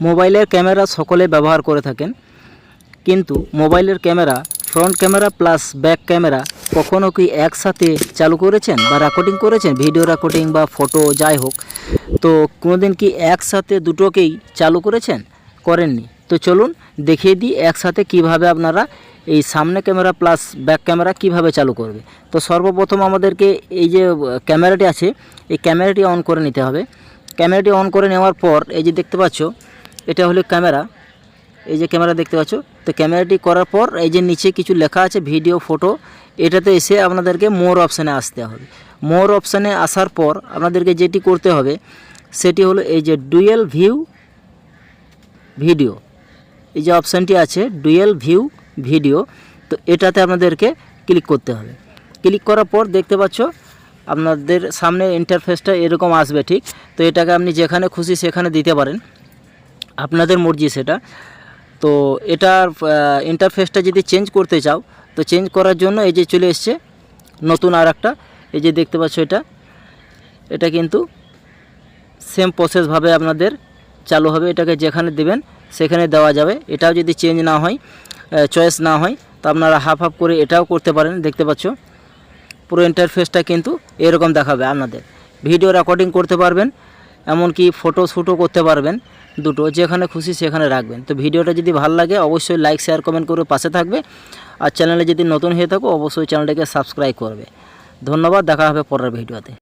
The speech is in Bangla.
মোবাইলের ক্যামেরা সকলে ব্যবহার করে থাকেন। কিন্তু মোবাইলের camera, front camera plus back camera কখনও কি একসাথে চালু করেছেন বা রেকর্ডিং করেছেন? ভিডিও রেকর্ডিং বা ফটো যাই হোক। তো কোনোদিন কি একসাথে দুটোকেই চালু করেছেন? করেননি। তো চলুন দেখিয়ে দিই একসাথে কীভাবে আপনারা এই সামনে ক্যামেরা প্লাস ব্যাক ক্যামেরা কীভাবে চালু করবে। তো সর্বপ্রথম আমাদেরকে এই যে, ক্যামেরাটি আছে, এই ক্যামেরাটি অন করে নিতে হবে। ক্যামেরাটি অন করে নেওয়ার পর, এই যে দেখতে পাচ্ছ এটা হলো ক্যামেরা। এই যে ক্যামেরা দেখতে পাচ্ছ, তো ক্যামেরাটি করার পর এই যে নিচে কিছু লেখা আছে, ভিডিও, ফটো, এটাতে এসে আপনাদেরকে মোর অপশানে আসতে হবে। মোর অপশানে আসার পর আপনাদেরকে যেটি করতে হবে, সেটি হলো এই যে ডুয়েল ভিউ ভিডিও এই যে অপশানটি আছে ডুয়েল ভিউ ভিডিও তো এটাতে আপনাদেরকে ক্লিক করতে হবে। ক্লিক করার পর দেখতে পাচ্ছ, আপনাদের সামনে ইন্টারফেসটা এরকম আসবে ঠিক। তো এটাকে আপনি যেখানে খুশি সেখানে দিতে পারেন। আপনাদের মর্জি সেটা। তো এটার ইন্টারফেসটা যদি চেঞ্জ করতে চাও, তো চেঞ্জ করার জন্য এই যে চলে এসছে নতুন আর একটা এই যে দেখতে পাচ্ছ এটা। এটা কিন্তু সেম প্রসেসভাবে আপনাদের চালু হবে। এটাকে যেখানে দেবেন, সেখানে দেওয়া যাবে। এটাও যদি চেঞ্জ না হয় চয়েস না হয়, তো আপনারা হাফ হাফ করে এটাও করতে পারেন। দেখতে পাচ্ছ? পুরো ইন্টারফেসটা কিন্তু এরকম দেখাবে আপনাদের। ভিডিও রেকর্ডিং করতে পারবেন, এমনকি ফটো শ্যুটও করতে পারবেন। দুটো, যেখানে খুশি সেখানে রাখবেন। তো ভিডিওটা যদি ভালো লাগে, অবশ্যই লাইক শেয়ার কমেন্ট করে পাশে থাকবে। আর চ্যানেলে যদি নতুন হয়ে থাকো, অবশ্যই চ্যানেলটাকে সাবস্ক্রাইব করবে। ধন্যবাদ, দেখা হবে পরের ভিডিওতে।